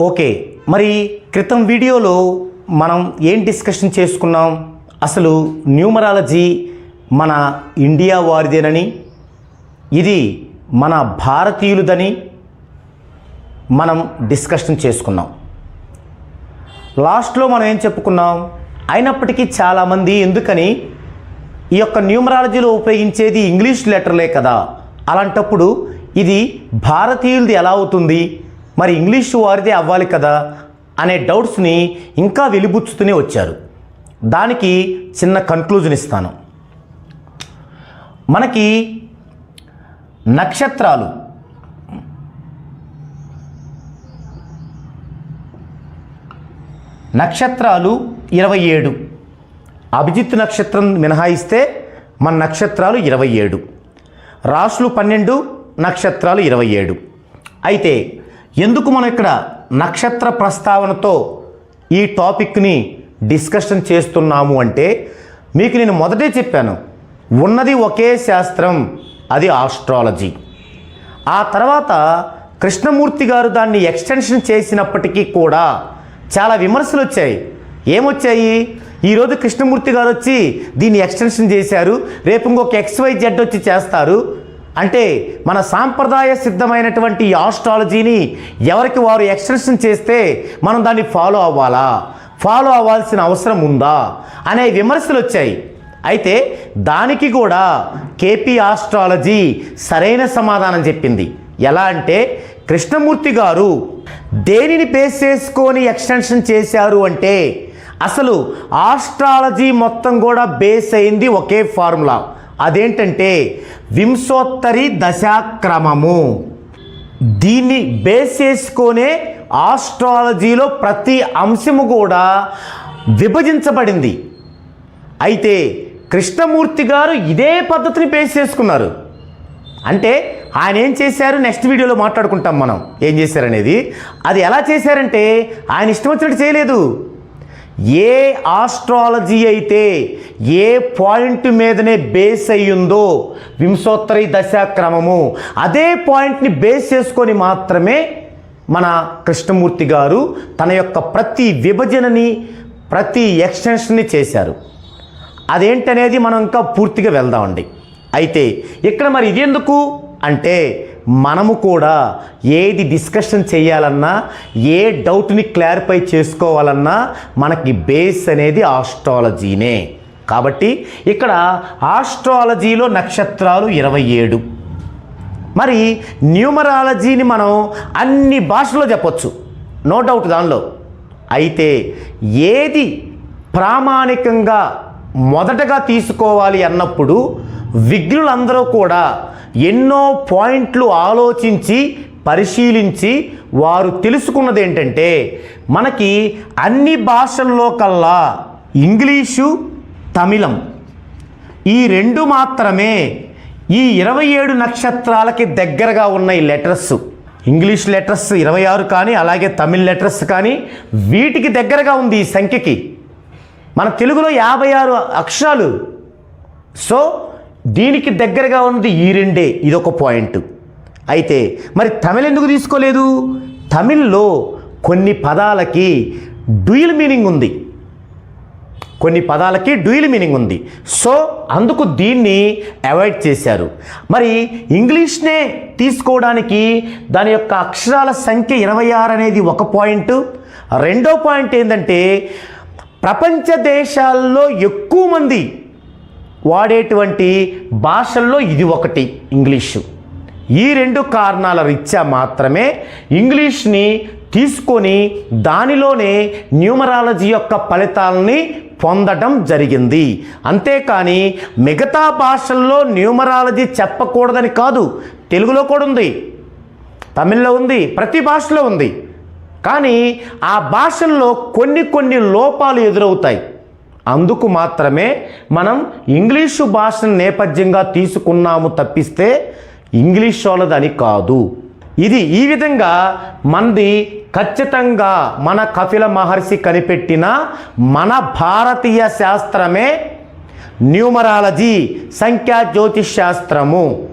Okay మరి క్రితం వీడియోలో మనం ఏం డిస్కషన్ చేసుకున్నాం? అసలు న్యూమరాలజీ మన ఇండియా వారిదేనని? ఇది మన భారతీయులదని మనం డిస్కషన్ చేసుకున్నాం. లాస్ట్లో మనం ఏం చెప్పుకున్నాం? అయినప్పటికీ చాలామంది ఎందుకని ఈ యొక్క న్యూమరాలజీలో ఉపయోగించేది ఇంగ్లీష్ లెటర్లే కదా? అలాంటప్పుడు ఇది భారతీయులది ఎలా అవుతుంది? మరి ఇంగ్లీషు వారిదే అవ్వాలి కదా అనే డౌట్స్ని ఇంకా వెలిబుచ్చుతూనే వచ్చారు. దానికి చిన్న కన్క్లూజన్ ఇస్తాను. మనకి నక్షత్రాలు. నక్షత్రాలు ఇరవై ఏడు. అభిజిత్ నక్షత్రం మినహాయిస్తే మన నక్షత్రాలు ఇరవై ఏడు. రాసులు పన్నెండు నక్షత్రాలు ఇరవై ఏడు. అయితే ఎందుకు మనం ఇక్కడ నక్షత్ర ప్రస్తావనతో ఈ టాపిక్ని డిస్కషన్ చేస్తున్నాము అంటే మీకు నేను మొదటే చెప్పాను ఉన్నది ఒకే శాస్త్రం అది ఆస్ట్రాలజీ. ఆ తర్వాత కృష్ణమూర్తి గారు దాన్ని ఎక్స్టెన్షన్ చేసినప్పటికీ కూడా చాలా విమర్శలు వచ్చాయి. ఏమొచ్చాయి? ఈరోజు కృష్ణమూర్తి గారు వచ్చి దీన్ని ఎక్స్టెన్షన్ చేశారు రేపు ఇంకొక ఎక్స్వై జెడ్ వచ్చి చేస్తారు అంటే మన సాంప్రదాయ సిద్ధమైనటువంటి ఆస్ట్రాలజీని ఎవరికి వారు ఎక్స్టెన్షన్ చేస్తే మనం దాన్ని ఫాలో అవ్వాలా? ఫాలో అవ్వాల్సిన అవసరం ఉందా? అనే విమర్శలు వచ్చాయి. అయితే దానికి కూడా కేపీ ఆస్ట్రాలజీ సరైన సమాధానం చెప్పింది. ఎలా అంటే కృష్ణమూర్తి గారు దేనిని బేస్ చేసుకొని ఎక్స్టెన్షన్ చేశారు అంటే అసలు ఆస్ట్రాలజీ మొత్తం కూడా బేస్ అయింది ఒకే ఫార్ములా. అదేంటంటే వింశోత్తరి దశాక్రమము. దీన్ని బేస్ చేసుకునే ఆస్ట్రాలజీలో ప్రతి అంశము కూడా విభజించబడింది. అయితే కృష్ణమూర్తి గారు ఇదే పద్ధతిని బేస్ చేసుకున్నారు. అంటే ఆయన ఏం చేశారు? నెక్స్ట్ వీడియోలో మాట్లాడుకుంటాం మనం. ఏం చేశారనేది? అది ఎలా చేశారంటే ఆయన ఇష్టం వచ్చినట్టు చేయలేదు. ఏ ఆస్ట్రాలజీ అయితే ఏ పాయింట్ మీదనే బేస్ అయ్యిందో వింశోత్తరి దశాక్రమము అదే పాయింట్ని బేస్ చేసుకొని మాత్రమే మన కృష్ణమూర్తి గారు తన యొక్క ప్రతి విభజనని ప్రతి ఎక్స్టెన్షన్ని చేశారు. అదేంటనేది మనం ఇంకా పూర్తిగా వెళ్దామండి. అయితే ఇక్కడ మరి ఇది ఎందుకు? అంటే మనము కూడా ఏది డిస్కషన్ చేయాలన్నా ఏ డౌట్ని క్లారిఫై చేసుకోవాలన్నా మనకి బేస్ అనేది ఆస్ట్రాలజీనే కాబట్టి ఇక్కడ ఆస్ట్రాలజీలో నక్షత్రాలు ఇరవై ఏడు. మరి న్యూమరాలజీని మనం అన్ని భాషల్లో చెప్పొచ్చు. నో డౌట్ దానిలో. అయితే ఏది ప్రామాణికంగా మొదటగా తీసుకోవాలి అన్నప్పుడు విఘ్నులందరూ కూడా ఎన్నో పాయింట్లు ఆలోచించి పరిశీలించి వారు తెలుసుకున్నది ఏంటంటే మనకి అన్ని భాషల్లో కల్లా ఇంగ్లీషు తమిళం ఈ రెండు మాత్రమే ఈ ఇరవై ఏడు నక్షత్రాలకి దగ్గరగా ఉన్న ఈ లెటర్స్. ఇంగ్లీష్ లెటర్స్ ఇరవై ఆరు కానీ అలాగే తమిళ్ లెటర్స్ కానీ వీటికి దగ్గరగా ఉంది ఈ సంఖ్యకి. మన తెలుగులో యాభై ఆరు అక్షరాలు. సో దీనికి దగ్గరగా ఉన్నది ఈ రెండే. ఇదొక పాయింట్. అయితే మరి తమిళ్ ఎందుకు తీసుకోలేదు? తమిళ్ళో కొన్ని పదాలకి డ్యూయల్ మీనింగ్ ఉంది. కొన్ని పదాలకి డ్యూయల్ మీనింగ్ ఉంది. సో అందుకు దీన్ని అవాయిడ్ చేశారు. మరి ఇంగ్లీష్నే తీసుకోవడానికి దాని యొక్క అక్షరాల సంఖ్య ఇరవై ఆరు అనేది ఒక పాయింట్. రెండో పాయింట్ ఏంటంటే ప్రపంచ దేశాల్లో ఎక్కువ మంది వాడేటువంటి భాషల్లో ఇది ఒకటి ఇంగ్లీషు. ఈ రెండు కారణాల రీత్యా మాత్రమే ఇంగ్లీష్ని తీసుకొని దానిలోనే న్యూమరాలజీ యొక్క ఫలితాలని పొందడం జరిగింది. అంతేకాని మిగతా భాషల్లో న్యూమరాలజీ చెప్పకూడదని కాదు తెలుగులో కూడా ఉంది తమిళ్ళో ఉంది ప్రతి భాషలో ఉంది. కానీ ఆ భాషల్లో కొన్ని కొన్ని లోపాలు ఎదురవుతాయి. అందుకు మాత్రమే మనం ఇంగ్లీషు భాషను నేపథ్యంగా తీసుకున్నాము తప్పిస్తే ఇంగ్లీష్ వాళ్ళదని కాదు. ఇది ఈ విధంగా మంది ఖచ్చితంగా మన కపిల మహర్షి కనిపెట్టిన మన భారతీయ శాస్త్రమే న్యూమరాలజీ సంఖ్యా జ్యోతిష్ శాస్త్రము.